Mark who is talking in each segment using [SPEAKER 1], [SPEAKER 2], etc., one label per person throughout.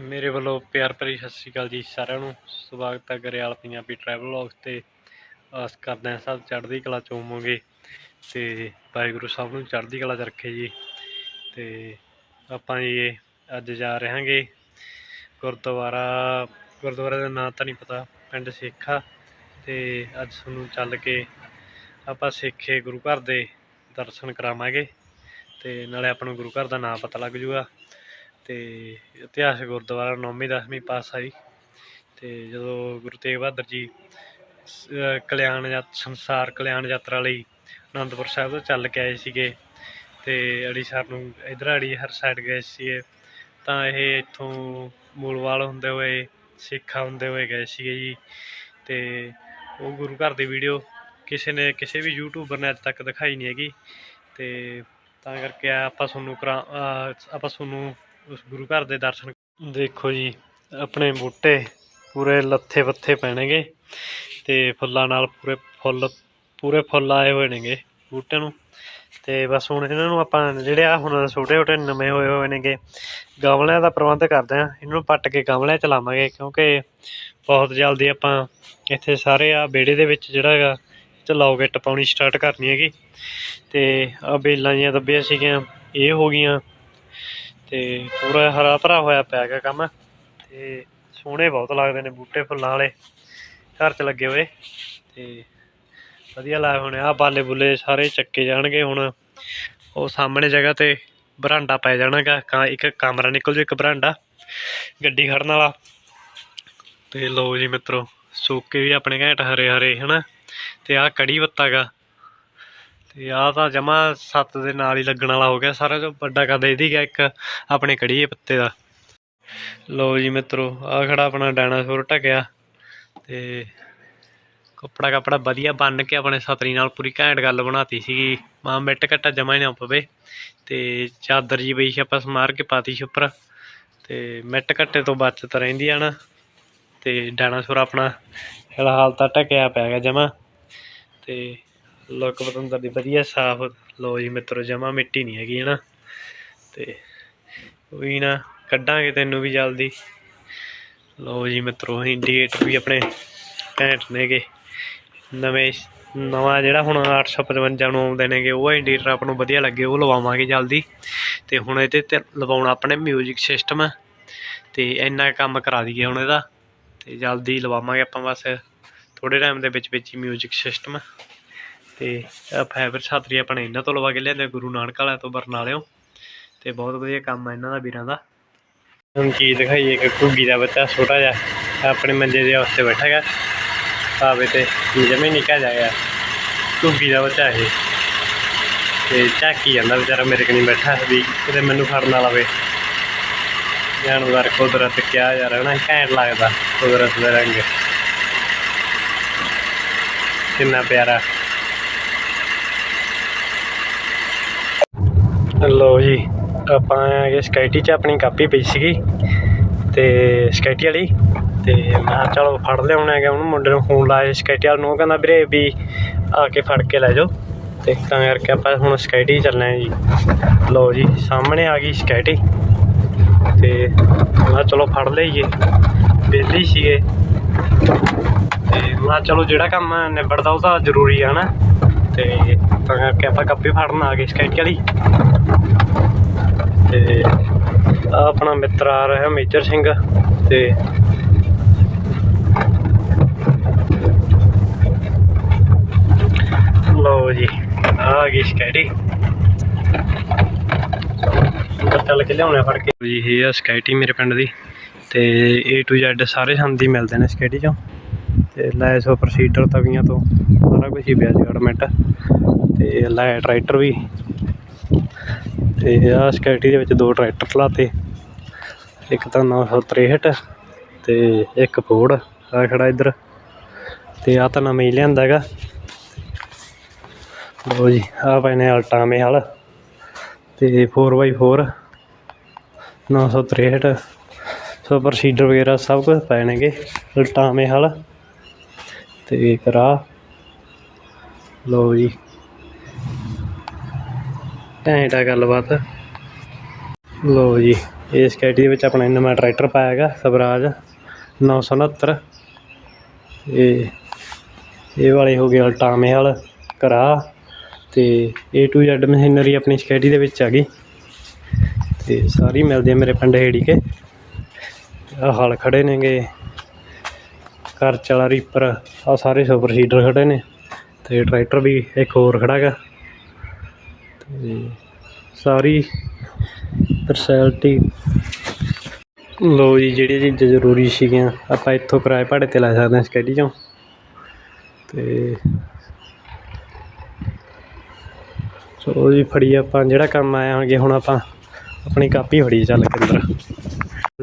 [SPEAKER 1] ਮੇਰੇ ਵੱਲੋਂ ਪਿਆਰ ਭਰੀ ਸਤਿ ਸ਼੍ਰੀ ਅਕਾਲ ਜੀ ਸਾਰਿਆਂ ਨੂੰ। ਸਵਾਗਤ ਹੈ ਗਰੇਵਾਲ ਪੰਜਾਬੀ ਟਰੈਵਲ ਵਲੌਗਸ ਤੇ। ਆਸ ਕਰਦੇ ਹਾਂ ਸਭ ਚੜ੍ਹਦੀ ਕਲਾ ਚ ਹੋਵੋਗੇ ਤੇ ਵਾਹਿਗੁਰੂ ਸਭ ਨੂੰ ਚੜ੍ਹਦੀ ਕਲਾ ਚ ਰੱਖੇ ਜੀ। ਤੇ ਆਪਾਂ ਜੀ ਅੱਜ ਜਾ ਰਹੇ ਹਾਂਗੇ ਗੁਰਦੁਆਰਾ। ਗੁਰਦੁਆਰੇ ਦਾ ਨਾਂ ਤਾਂ ਨਹੀਂ ਪਤਾ, ਪਿੰਡ ਸੇਖਾ। ਤੇ ਅੱਜ ਤੁਹਾਨੂੰ ਚੱਲ ਕੇ ਆਪਾਂ ਸੇਖੇ ਗੁਰੂ ਘਰ ਦੇ ਦਰਸ਼ਨ ਕਰਾਵਾਂਗੇ। ਤੇ ਨਾਲੇ ਆਪਾਂ ਨੂੰ ਗੁਰੂ ਘਰ ਦਾ ਨਾਂ ਪਤਾ ਲੱਗ ਜੂਗਾ। ਤੇ ਇਤਿਹਾਸ ਗੁਰਦੁਆਰਾ ਨੌਵੀਂ, ਦਸਵੀਂ ਪਾਸ ਪਾਤਸ਼ਾਹੀ ਤੇ ਜਦੋਂ ਗੁਰੂ ਤੇਗ ਬਹਾਦਰ ਜੀ ਕਲਿਆਣ ਯਾਤ ਸੰਸਾਰ ਕਲਿਆਣ ਯਾਤਰਾ ਲਈ ਅਨੰਦਪੁਰ ਸਾਹਿਬ ਤੋਂ ਚੱਲ ਕੇ ਆਏ ਸੀਗੇ ਤੇ ਅੜੀਸਰ ਨੂੰ ਇਧਰ ਅੜੀਸਰ ਸਾਈਡ ਗਏ ਸੀਗੇ, ਤਾਂ ਇਹ ਇੱਥੋਂ ਮੂਲਵਾਲ ਹੁੰਦੇ ਹੋਏ, ਸਿੱਖਾ ਹੁੰਦੇ ਹੋਏ ਗਏ ਸੀਗੇ ਜੀ। ਤੇ ਉਹ ਗੁਰੂ ਘਰ ਦੀ ਵੀਡੀਓ ਕਿਸੇ ਨੇ ਕਿਸੇ ਵੀ ਯੂਟਿਊਬਰ ਨੇ ਅੱਜ ਤੱਕ ਦਿਖਾਈ ਨਹੀਂ ਹੈਗੀ। ਤੇ ਤਾਂ ਕਰਕੇ ਆਪਾਂ ਤੁਹਾਨੂੰ ਕਰਾ ਆਪਾਂ ਤੁਹਾਨੂੰ ਉਸ ਗੁਰੂ ਘਰ ਦੇ ਦਰਸ਼ਨ ਦੇਖੋ ਜੀ, ਆਪਣੇ ਬੂਟੇ ਪੂਰੇ ਲੱਥੇ ਪੱਥੇ ਪੈਣਗੇ ਤੇ ਫੁੱਲਾਂ ਨਾਲ ਪੂਰੇ ਫੁੱਲ ਪੂਰੇ ਫੁੱਲ ਆਏ ਹੋਏ ਨੇਗੇ ਬੂਟਿਆਂ ਨੂੰ। ਤੇ ਬਸ ਹੁਣ ਇਹਨਾਂ ਨੂੰ ਆਪਾਂ ਜਿਹੜੇ ਆ ਹੁਣ ਛੋਟੇ ਛੋਟੇ ਨਵੇਂ ਹੋਏ ਹੋਏ ਨੇਗੇ, ਗਮਲਿਆਂ ਦਾ ਪ੍ਰਬੰਧ ਕਰਦੇ ਆ। ਇਹਨਾਂ ਨੂੰ ਪੱਟ ਕੇ ਗਮਲਿਆਂ ਚ ਲਾਵਾਂਗੇ ਕਿਉਂਕਿ ਬਹੁਤ ਜਲਦੀ ਆਪਾਂ ਇੱਥੇ ਸਾਰੇ ਆ ਵਿਹੜੇ ਦੇ ਵਿੱਚ ਜਿਹੜਾ ਹੈਗਾ ਤੇ ਲੌਗੇਟ ਪਾਉਣੀ ਸਟਾਰਟ ਕਰਨੀ ਹੈਗੀ। ਤੇ ਆ ਬੇਲਾਂ ਜੀਆਂ ਦੱਬੀਆਂ ਸੀਗੀਆਂ, ਇਹ ਹੋ ਗਈਆਂ। ਤੇ ਪੂਰਾ ਹਰਾ ਭਰਾ ਹੋਇਆ ਪਿਆ ਹੈਗਾ ਕੰਮ ਤੇ ਸੋਹਣੇ ਬਹੁਤ ਲੱਗਦੇ ਨੇ ਬੂਟੇ ਫੁੱਲਾਂ ਵਾਲੇ, ਘਰ 'ਚ ਲੱਗੇ ਹੋਏ ਤੇ ਵਧੀਆ ਲਾਏ ਹੋਣੇ ਆ। ਬਾਲੇ ਬੁੱਲੇ ਸਾਰੇ ਚੱਕੇ ਜਾਣਗੇ ਹੁਣ। ਉਹ ਸਾਹਮਣੇ ਜਗ੍ਹਾ ਤੇ ਬਰਾਂਡਾ ਪੈ ਜਾਣਾਗਾ। ਕਾ ਇੱਕ ਕਮਰਾ ਨਿਕਲ ਜੂ ਇੱਕ ਬਰਾਂਡਾ, ਗੱਡੀ ਖੜਨ ਵਾਲਾ। ਤੇ ਲੋ ਜੀ ਮਿੱਤਰੋ, ਸੋਕੇ ਵੀ ਆਪਣੇ ਘੈਂਟ ਹਰੇ ਹਰੇ ਹਨਾ? ਤੇ ਆਹ ਕੜੀ ਪੱਤਾ ਗਾ ਤੇ ਆਹ ਤਾਂ ਜਮਾ ਸੱਤ ਦੇ ਨਾਲ ਹੀ ਲੱਗਣ ਵਾਲਾ ਹੋ ਗਿਆ ਸਾਰਾ ਜੋ ਵੱਡਾ ਕਦ ਇਹਦੀ ਦੀ ਗਿਆ ਇੱਕ ਆਪਣੇ ਕੜੀਏ ਪੱਤੇ ਦਾ। ਲੋ ਜੀ ਮਿੱਤਰੋ, ਆਹ ਖੜਾ ਆਪਣਾ ਡਾਇਨਾਸੌਰ ਢਕਿਆ ਤੇ ਕੱਪੜਾ ਕੱਪੜਾ ਵਧੀਆ ਬੰਨ ਕੇ ਆਪਣੇ ਸਤਰੀ ਨਾਲ ਪੂਰੀ ਘੈਂਟ ਗੱਲ ਬਣਾਤੀ ਸੀਗੀ। ਮਾਂ ਮਿੱਟ ਘੱਟਾ ਜਮਾ ਹੀ ਨਾ ਪਵੇ ਤੇ ਚਾਦਰ ਜੀ ਬਈ ਸੀ ਆਪਾਂ ਸਮਾਰ ਕੇ ਪਾਤੀ ਸੀ ਉੱਪਰ ਤੇ ਮਿੱਟ ਘੱਟੇ ਤੋਂ ਬਚਤ ਰਹਿੰਦੀ ਆ ਨਾ ਤੇ ਡਾਇਨਾਸੌਰ ਆਪਣਾ ਫਿਲਹਾਲ ਤਾਂ ਢਕਿਆ ਪਿਆ ਗਿਆ ਜਮਾ ਤੇ ਲੁੱਕ ਪਤੰਦਰ ਦੀ ਵਧੀਆ ਸਾਫ਼ ਲੋ ਜੀ ਮਿੱਤਰੋ, ਜਮਾ ਮਿੱਟੀ ਨਹੀਂ ਹੈਗੀ, ਹਨਾ? ਤੇ ਵੀ ਨਾ, ਕੱਢਾਂਗੇ ਤੈਨੂੰ ਵੀ ਜਲਦੀ। ਲੋ ਜੀ ਮਿੱਤਰੋ ਇੰਡੀਕੇਟਰ ਵੀ ਆਪਣੇ ਘੈਂਟ ਨੇਗੇ। ਨਵੇਂ, ਨਵਾਂ ਜਿਹੜਾ ਹੁਣ 855 ਨੂੰ ਆਉਂਦੇ ਨੇਗੇ, ਉਹ ਇੰਡੀਕੇਟਰ ਆਪਾਂ ਨੂੰ ਵਧੀਆ ਲੱਗੇ, ਉਹ ਲਵਾਵਾਂਗੇ ਜਲਦੀ। ਤੇ ਹੁਣ ਇਹਦੇ ਤੇ ਲਵਾਉਣਾ ਆਪਣੇ ਮਿਊਜ਼ਿਕ ਸਿਸਟਮ ਤੇ ਇੰਨਾ ਕੰਮ ਕਰਾ ਦਈਏ ਹੁਣ ਇਹਦਾ। ਤੇ ਜਲਦੀ ਲਵਾਵਾਂਗੇ ਆਪਾਂ ਬਸ ਥੋੜੇ ਟਾਈਮ ਦੇ ਵਿੱਚ ਵਿੱਚ ਹੀ ਮਿਊਜ਼ਿਕ ਸਿਸਟਮ ਤੇ ਫਾਈਬਰ ਛਾਤਰੀ ਆਪਣੇ ਇਹਨਾਂ ਤੋਂ ਲਵਾ ਕੇ ਲਿਆਂਦੇ ਗੁਰੂ ਨਾਨਕ ਵਾਲਿਆਂ ਤੋਂ ਬਰਨਾਲਿਓ। ਤੇ ਬਹੁਤ ਵਧੀਆ ਕੰਮ ਆ ਇਹਨਾਂ ਦਾ, ਵੀਰਾਂ ਦਾ। ਹੁਣ ਕੀ ਦਿਖਾਈਏ ਕਿ ਘੁੱਗੀ ਦਾ ਬੱਚਾ ਛੋਟਾ ਜਿਹਾ, ਆਪਣੇ ਮੰਜੇ ਦੇ ਉੱਤੇ ਬੈਠਾ ਹੈਗਾ। ਪਾਵੇ ਤੇ ਜਮੇ ਨਿਕਾ ਜਾਇਆ ਘੁੱਗੀ ਦਾ ਬੱਚਾ ਇਹ। ਤੇ ਝਾਕੀ ਜਾਂਦਾ ਵਿਚਾਰਾ ਮੇਰੇ ਕਨੀ ਬੈਠਾ ਵੀ ਕਿਤੇ ਮੈਨੂੰ ਫੜਨ ਨਾ ਲਵੇ ਜਾਨਵਰ ਕੁਦਰਤ ਕਿਆ ਯਾਰ ਹਨਾ ਘੈਂਟ ਲੱਗਦਾ ਕੁਦਰਤ ਦਾ ਰੰਗ। ਕਿੰਨਾ ਪਿਆਰਾ। ਲਓ ਜੀ, ਆਪਾਂ ਇਹ ਸਕਾਈਟੀ 'ਚ ਆਪਣੀ ਕਾਪੀ ਪਈ ਸੀਗੀ ਤੇ ਸਕੈਟੀ ਵਾਲੀ ਤੇ ਮੈਂ ਚਲੋ ਫੜ ਲਿਆਉਣਾ ਹੈਗਾ ਉਹਨੂੰ, ਮੁੰਡੇ ਨੂੰ ਫੋਨ ਲਾਇਆ ਸਕੈਟੀ ਵਾਲ ਨੂੰ, ਉਹ ਕਹਿੰਦਾ ਵੀਰੇ ਵੀ ਆ ਕੇ ਫੜ ਕੇ ਲੈ ਜਾਓ ਤੇ ਤਾਂ ਕਰਕੇ ਆਪਾਂ ਹੁਣ ਸਕਾਈਟੀ ਚੱਲਣਾ ਜੀ। ਲਓ ਜੀ, ਸਾਹਮਣੇ ਆ ਗਈ ਸਕੈਟੀ ਤੇ ਮੈਂ ਚਲੋ ਫੜ ਲਈਏ, ਵਿਹਲੇ ਸੀਗੇ ਤੇ ਮੈਂ ਚਲੋ ਜਿਹੜਾ ਕੰਮ ਨਿਬੜਦਾ ਉਹ ਤਾਂ ਜ਼ਰੂਰੀ ਆ ਨਾ। ਤੇ ਤਾਂ ਕਰਕੇ ਆਪਾਂ ਕਾਪੀ ਫੜਨ ਆ ਗਏ ਸਕਾਈਟੀ ਵਾਲੀ। ਤੇ ਆਹ ਆਪਣਾ ਮਿੱਤਰ ਆ ਰਿਹਾ ਮੇਜਰ ਸਿੰਘ ਤੇ ਲਓ ਜੀ, ਆ ਗਈ ਸਕਾਈਟੀ ਚੱਲ ਕੇ ਲਿਆਉਣਾ ਫੜ ਕੇ। ਜੀ, ਇਹ ਆ ਸਕਾਈਟੀ ਮੇਰੇ ਪਿੰਡ ਦੀ ਤੇ A to Z ਸਾਰੇ ਸੰਦੀ ਮਿਲਦੇ ਨੇ ਸਕੈਟੀ ਚੋਂ। ਤੇ ਲੈਸ ਉਹ ਪ੍ਰੋਸੀਡਰ ਤਵੀਆਂ ਤੋਂ, ਸਾਰਾ ਕੁਝ ਹੀ ਪਿਆ ਜਗੜਮੈਂਟ ਤੇ ਲੈ ਟਰੈਕਟਰ ਵੀ। ਤੇ ਆਹ ਸਕਾਈਟੀ ਦੇ ਵਿੱਚ ਦੋ ਟਰੈਕਟਰ ਚਲਾਤੇ। ਇੱਕ ਤਾਂ 963 ਤੇ ਇੱਕ ਫੋਰਡ ਆ ਖੜਾ ਇੱਧਰ। ਤੇ ਆ ਤਾਂ ਨਵੇਂ ਹੀ ਲਿਆਂਦਾ ਹੈਗਾ। ਲਓ ਜੀ ਆ ਪਏ ਨੇ ਅਲਟਾਵੇਂ ਹਲ ਤੇ 4x4 963 ਸੁਪਰ ਸੀਡਰ ਵਗੈਰਾ ਸਭ ਕੁਝ ਪਏ ਨੇਗੇ। ਅਲਟਾਮੇ ਹਲ ਤੇ ਕਰਾ। ਲਓ ਜੀ। ਘੈਂਟ ਆ ਗੱਲਬਾਤ। ਲਓ ਜੀ, ਇਸ ਕੈਟੀ ਦੇ ਵਿੱਚ ਆਪਣਾ ਨਵਾਂ ਟਰੈਕਟਰ ਪਾਇਆ ਹੈਗਾ, ਸਵਰਾਜ 969 ਇਹ ਇਹ ਵਾਲੇ ਹੋ ਗਏ ਅਲਟਾਮੇ ਵਾਲ ਕਰਾ ਤੇ A to Z ਮਸ਼ੀਨਰੀ ਆਪਣੀ ਸਕੈਟੀ ਦੇ ਵਿੱਚ ਆ ਗਈ। ਤੇ ਸਾਰੀ ਮਿਲਦੀ ਆ ਮੇਰੇ ਪਿੰਡ ਹੇੜੀ ਕੇ ਆ ਹਲ ਖੜੇ ਨੇਗੇ। ਘਰ ਚਲਾ ਰੀਪਰ ਆ ਸਾਰੇ ਸੁਪਰ ਸੀਡਰ ਖੜੇ ਨੇ ਤੇ ਟਰੈਕਟਰ ਵੀ ਇੱਕ ਹੋਰ ਖੜਾ ਗਾ ਤੇ ਸਾਰੀ ਫੈਸਿਲਿਟੀ ਲੋ ਜੀ ਜਿਹੜੀਆਂ ਚੀਜ਼ਾਂ ਜ਼ਰੂਰੀ ਸੀਗੀਆਂ, ਆਪਾਂ ਇੱਥੋਂ ਕਿਰਾਏ ਭਾੜੇ ਤੇ ਲੈ ਸਕਦੇ ਹਾਂ ਸਕੈਟੀ ਚੋਂ। ਤੇ ਚਲੋ ਜੀ ਫੜੀ ਆਪਾਂ, ਜਿਹੜਾ ਕੰਮ ਆਇਆ ਹੋਣਗੇ, ਹੁਣ ਆਪਾਂ ਆਪਣੀ ਕਾਪੀ ਫੜੀ ਚੱਲ ਕੇ ਅੰਦਰ।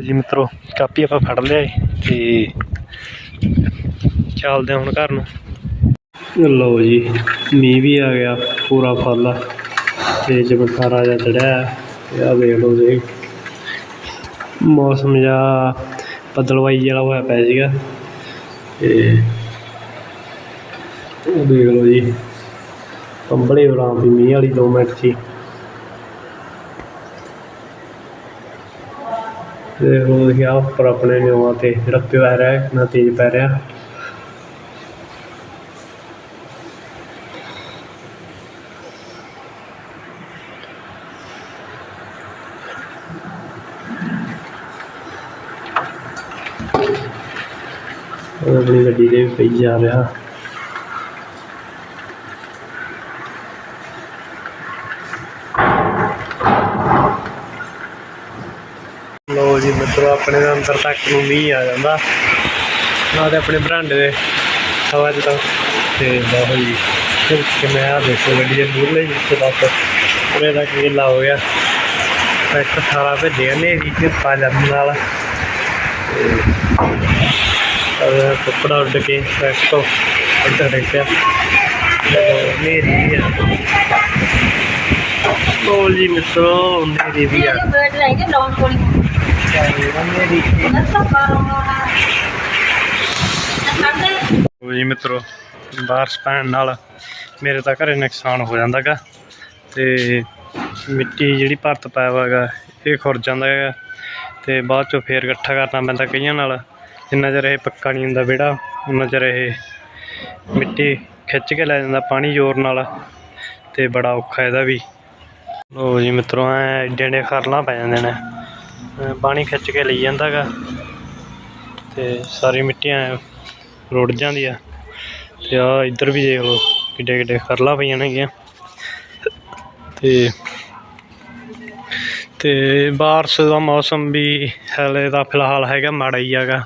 [SPEAKER 1] ਜੀ ਮਿੱਤਰੋ, ਕਾਪੀ ਆਪਾਂ ਫੜ ਲਿਆ ਏ ਤੇ ਚੱਲਦੇ ਹਾਂ ਹੁਣ ਘਰ ਨੂੰ। ਲਓ ਜੀ, ਮੀਂਹ ਵੀ ਆ ਗਿਆ, ਪੂਰਾ ਫੁੱਲ ਤੇ ਜਮਖਾਰਾ ਜਿਹਾ ਚੜਿਆ ਤੇ ਆ ਵੇਖ ਲਓ ਜੀ ਮੌਸਮ ਜਿਹਾ ਬਦਲਵਾਈ ਜਿਹੜਾ ਹੋਇਆ ਪਿਆ ਸੀਗਾ। ਤੇ ਉਹ ਦੇਖ ਲਓ ਜੀ, ਕੰਬਲੇ ਉਰਾਂ ਵੀ ਮੀਂਹ ਵਾਲੀ 2 ਮਿੰਟ 'ਚ ਹੀ ਤੇ ਉਹ ਗਿਆ ਉੱਪਰ ਆਪਣੇ ਨਿਉਆਂ ਤੇ ਜਿਹੜਾ ਪੈ ਰਿਹਾ ਨਾ ਤੇਜ਼ ਪੈ ਰਿਹਾ। ਉਹ ਆਪਣੀ ਗੱਡੀ ਦੇ ਵੀ ਪਈ ਜਾ ਰਿਹਾ ਲੋ ਜੀ, ਮਿੱਤਰੋ, ਆਪਣੇ ਦੇ ਅੰਦਰ ਤੱਕ ਨੂੰ ਮੀਂਹ ਆ ਜਾਂਦਾ। ਨਾ ਤੇ ਆਪਣੇ ਬਰਾਂਡੇ ਦੇ ਹਵਾ ਚ ਤਾਂ ਤੇ ਬਹੁਤ ਜੀ, ਫਿਰ ਕਿਵੇਂ ਆ, ਦੇਖੋ ਗੱਡੀ ਦੇ ਮੂਹਰਲੇ ਜਿੱਥੇ ਬਸ। ਪੂਰੇ ਦਾ ਗਿੱਲਾ ਹੋ ਗਿਆ। ਟਰੈਕਟਰ ਸਾਰਾ ਭੇਜਿਆ ਨੇ ਵਿੱਚ ਪਾਜਮ ਨਾਲ। ਤੇ ਕੱਪੜਾ ਉੱਡ ਕੇ ਟਰੈਕਟਰ ਤੋਂ ਉੱਧਰ ਡਿੱਗਿਆ ਮੇਰੀ ਆ। ਲੋ ਜੀ ਮਿੱਤਰੋ ਮੇਰੀ ਵੀ ਆ।
[SPEAKER 2] ਬਰਡ ਲਾਈਏ ਡਾਊਨ ਕੋਲੀ
[SPEAKER 1] ਮੇਰੀ
[SPEAKER 2] ਨਸਾ
[SPEAKER 1] ਜੀ ਮਿੱਤਰੋ, ਬਾਰਿਸ਼ ਪੈਣ ਨਾਲ ਮੇਰੇ ਤਾਂ ਘਰੇ ਨੁਕਸਾਨ ਹੋ ਜਾਂਦਾ ਗਾ ਤੇ ਮਿੱਟੀ ਜਿਹੜੀ ਭਰਤ ਪਾਇਆ ਵਾ ਇਹ ਖੁਰ ਜਾਂਦਾ ਹੈਗਾ ਤੇ ਬਾਅਦ ਚੋਂ ਫੇਰ ਇਕੱਠਾ ਕਰਨਾ ਪੈਂਦਾ ਕਈਆਂ ਨਾਲ। ਜਿੰਨਾ ਚਿਰ ਇਹ ਪੱਕਾ ਨਹੀਂ ਹੁੰਦਾ ਵਿਹੜਾ, ਉਹਨਾਂ ਚਿਰ ਇਹ ਮਿੱਟੀ ਖਿੱਚ ਕੇ ਲੈ ਜਾਂਦਾ ਪਾਣੀ ਜ਼ੋਰ ਨਾਲ ਤੇ ਬੜਾ ਔਖਾ ਇਹਦਾ ਵੀ। ਲਓ ਜੀ ਮਿੱਤਰੋ, ਐ ਏਡੇ ਏਡੇ ਖਰਲਾਂ ਪੈ ਜਾਂਦੇ ਨੇ। ਪਾਣੀ ਖਿੱਚ ਕੇ ਲਈ ਜਾਂਦਾ ਗਾ ਤੇ ਸਾਰੀ ਮਿੱਟੀਆਂ ਰੁੜ ਜਾਂਦੀ ਆ ਤੇ ਆ ਇੱਧਰ ਵੀ ਦੇਖ ਲਓ ਕਿੱਡੇ ਕਿੱਡੇ ਖਰਲਾ ਪਈਆਂ ਨੇਗੀਆਂ ਤੇ ਤੇ ਬਾਰਿਸ਼ ਦਾ ਮੌਸਮ ਵੀ ਹਾਲੇ ਤਾਂ ਫਿਲਹਾਲ ਹੈਗਾ ਮਾੜਾ ਹੀ ਹੈਗਾ,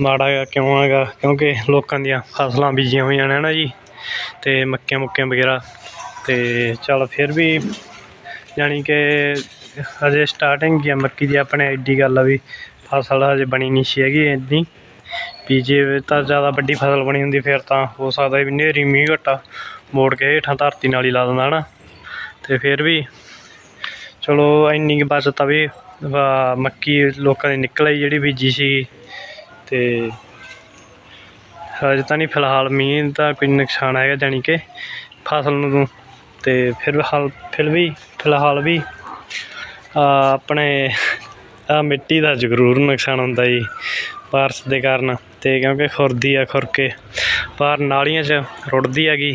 [SPEAKER 1] ਮਾੜਾ ਹੈਗਾ ਕਿਉਂ ਹੈਗਾ ਕਿਉਂਕਿ ਲੋਕਾਂ ਦੀਆਂ ਫਸਲਾਂ ਬੀਜੀਆਂ ਹੋਈਆਂ ਨੇ ਨਾ ਜੀ ਤੇ ਮੱਕੀਆਂ ਮੁੱਕੀਆਂ ਵਗੈਰਾ ਤੇ ਚੱਲ ਫਿਰ ਵੀ ਜਾਣੀ ਕਿ ਹਜੇ ਸਟਾਰਟਿੰਗ ਹੀ ਆ, ਮੱਕੀ ਦੀ ਆਪਣੇ ਐਡੀ ਗੱਲ ਆ ਵੀ ਫਸਲ ਹਜੇ ਬਣੀ ਨਹੀਂ ਸੀ ਹੈਗੀ ਇੰਨੀ ਵੀ ਜੇ ਤਾਂ ਜ਼ਿਆਦਾ ਵੱਡੀ ਫਸਲ ਬਣੀ ਹੁੰਦੀ ਫਿਰ ਤਾਂ ਹੋ ਸਕਦਾ ਵੀ ਹਨੇਰੀ ਮੀਂਹ ਘੱਟਾ ਮੋੜ ਕੇ ਹੇਠਾਂ ਧਰਤੀ ਨਾਲ ਹੀ ਲਾ ਦਿੰਦਾ ਹਨਾ। ਤੇ ਫਿਰ ਵੀ ਚਲੋ ਇੰਨੀ ਕੁ ਬਚਤ ਆ ਵੀ ਮੱਕੀ ਲੋਕਾਂ ਦੀ ਨਿਕਲ ਆਈ ਜਿਹੜੀ ਬੀਜੀ ਸੀ ਤੇ ਹਜੇ ਤਾਂ ਨਹੀਂ ਫਿਲਹਾਲ ਮੀਂਹ ਦਾ ਕੋਈ ਨੁਕਸਾਨ ਹੈਗਾ ਜਾਣੀ ਕਿ ਫਸਲ ਨੂੰ। ਤੇ ਫਿਰ ਹਾਲ ਫਿਰ ਵੀ ਫਿਲਹਾਲ ਵੀ ਆਪਣੇ ਆ ਮਿੱਟੀ ਦਾ ਜ਼ਰੂਰ ਨੁਕਸਾਨ ਹੁੰਦਾ ਜੀ, ਬਾਰਿਸ਼ ਦੇ ਕਾਰਨ। ਅਤੇ ਕਿਉਂਕਿ ਖੁਰਦੀ ਆ ਖੁਰ ਕੇ ਬਾਹਰ ਨਾਲੀਆਂ 'ਚ ਰੁੜਦੀ ਹੈਗੀ,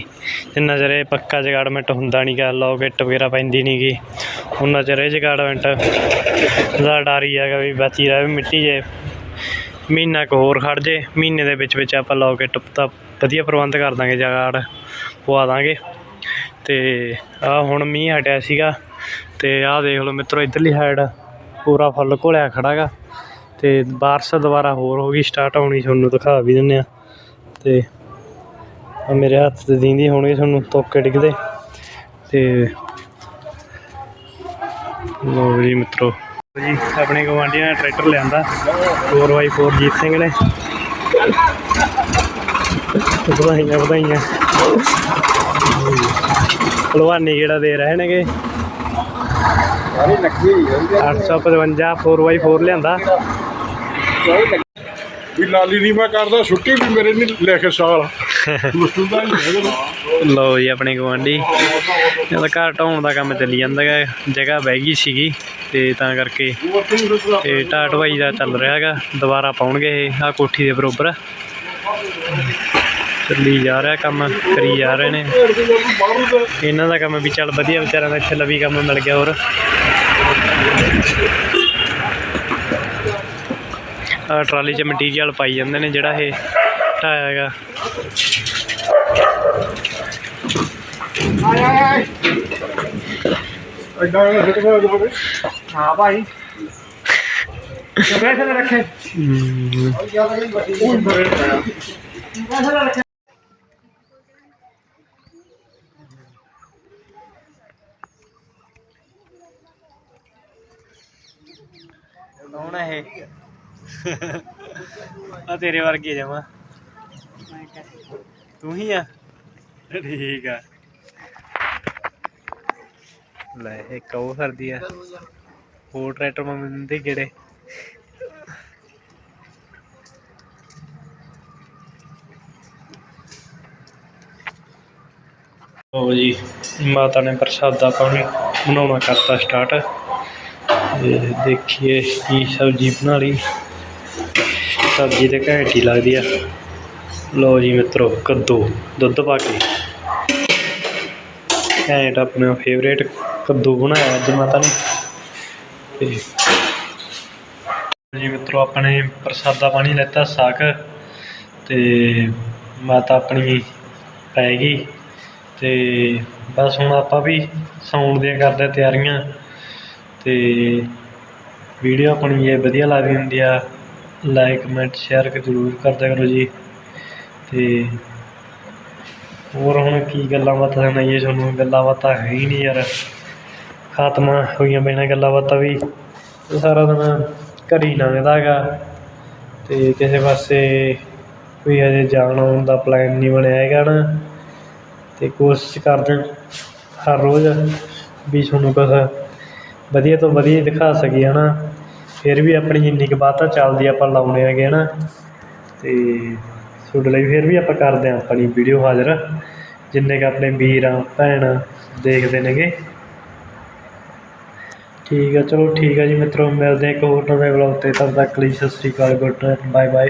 [SPEAKER 1] ਜਿੰਨਾ ਚਿਰ ਇਹ ਪੱਕਾ ਜਗਾੜਮੈਂਟ ਹੁੰਦਾ ਨਹੀਂ ਗਾ ਲੋਕੇਟ ਵਗੈਰਾ ਪੈਂਦੀ ਨਹੀਂ ਗੀ ਉਹਨਾਂ ਚਿਰ ਇਹ ਜਗਾੜਮੈਂਟ ਦਾ ਡਰ ਹੀ ਹੈਗਾ ਵੀ ਬਚੀ ਰਹੇ ਮਿੱਟੀ ਜੇ। ਮਹੀਨਾ ਕੁ ਹੋਰ ਖੜ੍ਹ ਜੇ, ਮਹੀਨੇ ਦੇ ਵਿੱਚ ਵਿੱਚ ਆਪਾਂ ਲੋਕੇਟ ਦਾ ਵਧੀਆ ਪ੍ਰਬੰਧ ਕਰ ਦਾਂਗੇ, ਜਗਾੜ ਪਵਾ ਦਾਂਗੇ। ਅਤੇ ਆਹ ਹੁਣ ਮੀਂਹ ਹਟਿਆ ਸੀਗਾ ਤੇ ਆਹ ਦੇਖ ਲਓ ਮਿੱਤਰੋ, ਇੱਧਰਲੀ ਸਾਈਡ ਪੂਰਾ ਫੁੱਲ ਘੋਲਿਆ ਖੜਾ ਗਾ। ਤੇ ਬਾਰਿਸ਼ ਦੁਬਾਰਾ ਹੋਰ ਹੋ ਗਈ ਸਟਾਰਟ ਹੋਣੀ ਤੁਹਾਨੂੰ ਦਿਖਾ ਵੀ ਦਿੰਦੇ ਆ। ਤੇ ਆ ਮੇਰੇ ਹੱਥ ਤੇ ਦਿੰਦੀ ਹੋਣਗੇ ਤੁਹਾਨੂੰ ਤੋਕੇ ਡਿੱਗਦੇ। ਤੇ ਲੋ ਜੀ ਮਿੱਤਰੋ। ਜੀ, ਆਪਣੇ ਗਵਾਂਢੀਆਂ ਨੇ ਟਰੈਕਟਰ ਲਿਆਂਦਾ। 4x4 ਜੀਤ ਸਿੰਘ ਨੇ। ਵਧਾਈਆਂ ਵਧਾਈਆਂ। ਭਲਵਾਨੀ ਜਿਹੜਾ ਦੇ ਰਹੇ ਨੇਗੇ।
[SPEAKER 3] ਸਾਰੀ ਲੱਗੀ ਹੋਈ
[SPEAKER 1] 855 4x4 ਲਿਆਂਦਾ।
[SPEAKER 3] ਵੀ ਲਾਲੀ ਨਹੀਂ ਮੈਂ ਕਰਦਾ ਛੁੱਟੀ ਵੀ ਮੇਰੇ ਨਹੀਂ ਲੈ ਕੇ ਸਾਲ।
[SPEAKER 1] ਲਓ ਜੀ ਆਪਣੇ ਗਵਾਂਢੀ ਇਹਦਾ ਘਰ ਢਾਉਣ ਦਾ ਕੰਮ ਚੱਲੀ ਜਾਂਦਾ ਹੈ ਜਗ੍ਹਾ ਬਹਿ ਗਈ ਸੀਗੀ ਤੇ ਤਾਂ ਕਰਕੇ ਤੇ ਢਾਹ ਢਵਾਈ ਦਾ ਚੱਲ ਰਿਹਾ ਹੈਗਾ ਦੁਬਾਰਾ ਪਾਉਣਗੇ ਇਹ ਆ ਕੋਠੀ ਦੇ ਬਰੋਬਰ। ਚੱਲੀ ਜਾ ਰਿਹਾ ਕੰਮ ਕਰੀ ਜਾ ਰਹੇ ਨੇ। ਇਹਨਾਂ ਦਾ ਕੰਮ ਵੀ ਚੱਲ ਵਧੀਆ ਵਿਚਾਰਿਆਂ ਦਾ ਇੱਥੇ ਲਵੀ ਕੰਮ ਮਿਲ ਗਿਆ ਹੋਰ। ਆ ਟਰਾਲੀ 'ਚ ਮਟੀਰੀਅਲ ਪਾਈ ਜਾਂਦੇ ਨੇ ਜਿਹੜਾ ਇਹ ਢਾਇਆ ਹੈਗਾ।
[SPEAKER 3] ਆਏ ਆਏ ਐਡਾ ਸਿੱਟ ਗਿਆ ਉਹਦੇ ਹਾਂ ਭਾਈ। ਕਿਵੇਂ ਰੱਖੇ।
[SPEAKER 1] ਹਮ,
[SPEAKER 3] ਉਹ ਬਰੇ ਕਿਵੇਂ ਰੱਖੇ
[SPEAKER 1] ਕੌਣ ਹੈ ਇਹ ਆ ਤੇਰੇ ਵਰਗੀ ਜਮਾ। ਤੂੰ ਹੀ ਆ? ਠੀਕ ਆ। ਲੈ ਇਹ ਕਹੋ ਕਰਦੀ ਆ। ਹੋਰ ਟਰੈਕਟਰ ਮੰਮੀ ਦਿੰਦੇ ਕਿਹੜੇ? ਲਓ ਜੀ ਮਾਤਾ ਨੇ ਪ੍ਰਸ਼ਾਦਾ ਪਾਣੀ ਬਣਾਉਣਾ ਕਰਤਾ ਸਟਾਰਟ ਦੇਖੀਏ ਕੀ ਸਬਜ਼ੀ ਬਣਾ ਲਈ। ਸਬਜ਼ੀ ਤੇ ਘੈਂਟ ਹੀ ਲੱਗਦੀ ਆ। ਲਓ ਜੀ ਮਿੱਤਰੋ, ਕੱਦੂ, ਦੁੱਧ ਪਾ ਕੇ ਘੈਂਟ ਆਪਣਾ ਫੇਵਰੇਟ ਕੱਦੂ ਬਣਾਇਆ ਅੱਜ ਮਾਤਾ ਨੇ। ਤੇ ਜੀ ਮਿੱਤਰੋ, ਆਪਣੇ ਪ੍ਰਸਾਦਾ ਪਾਣੀ ਲੈਤਾ ਸਾਗ। ਤੇ ਮਾਤਾ ਆਪਣੀ ਪੈ ਗਈ। ਤੇ ਬਸ ਹੁਣ ਆਪਾਂ ਵੀ ਸੌਣ ਦੀਆਂ ਕਰਦੇ ਤਿਆਰੀਆਂ। ਤੇ ਵੀਡੀਓ ਆਪਣੀ ਜੇ ਵਧੀਆ ਲੱਗਦੀ ਹੁੰਦੀ ਆ। ਲਾਈਕ ਕਮੈਂਟ ਸ਼ੇਅਰ ਕਰ ਜ਼ਰੂਰ ਕਰਦਿਆ ਕਰੋ ਜੀ। ਤੇ ਹੋਰ ਹੁਣ ਕੀ ਗੱਲਾਂ ਬਾਤਾਂ ਸੁਣਾਈਏ ਤੁਹਾਨੂੰ ਗੱਲਾਂ ਬਾਤਾਂ ਹੈ ਹੀ ਨਹੀਂ ਯਾਰ। ਖਾਤਮਾ ਹੋਈਆਂ ਬਿਨਾਂ ਗੱਲਾਂ ਬਾਤਾਂ ਵੀ। ਤੇ ਸਾਰਾ ਦਿਨ ਘਰ ਹੀ ਲੰਘਦਾ ਹੈਗਾ। ਅਤੇ ਕਿਸੇ ਪਾਸੇ ਕੋਈ ਹਜੇ ਜਾਣ ਆਉਣ ਦਾ ਪਲੈਨ ਨਹੀਂ ਬਣਿਆ ਹੈਗਾ ਨਾ। ਅਤੇ ਕੋਸ਼ਿਸ਼ ਕਰਦੇ ਹਰ ਰੋਜ਼ ਵੀ ਤੁਹਾਨੂੰ ਕੁਛ ਵਧੀਆ ਤੋਂ ਵਧੀਆ ਦਿਖਾ ਸਕੀਏ ਹੈ ਨਾ ਫਿਰ ਵੀ ਆਪਣੀ ਜਿੰਨੀ ਕੁ ਬਾਤ ਆ ਚੱਲਦੀ ਆਪਾਂ ਲਾਉਣੇ ਹੈਗੇ ਹੈ ਨਾ ਅਤੇ ਤੁਹਾਡੇ ਲਈ ਫਿਰ ਵੀ ਆਪਾਂ ਕਰਦੇ ਹਾਂ ਆਪਣੀ ਵੀਡੀਓ ਹਾਜ਼ਰ, ਜਿੰਨੇ ਕੁ ਆਪਣੇ ਵੀਰ ਆ, ਭੈਣ ਦੇਖਦੇ ਨੇਗੇ। ਠੀਕ ਆ, ਚਲੋ ਠੀਕ ਆ ਜੀ ਮਿੱਤਰੋ, ਮਿਲਦੇ ਹਾਂ ਇੱਕ ਹੋਰ ਨਵੇਂ ਵਲੌਗ ਤੇ, ਤਦ ਤੱਕ ਲਈ ਸਤਿ ਸ਼੍ਰੀ ਅਕਾਲ ਗੁੱਡ ਬਾਏ ਬਾਏ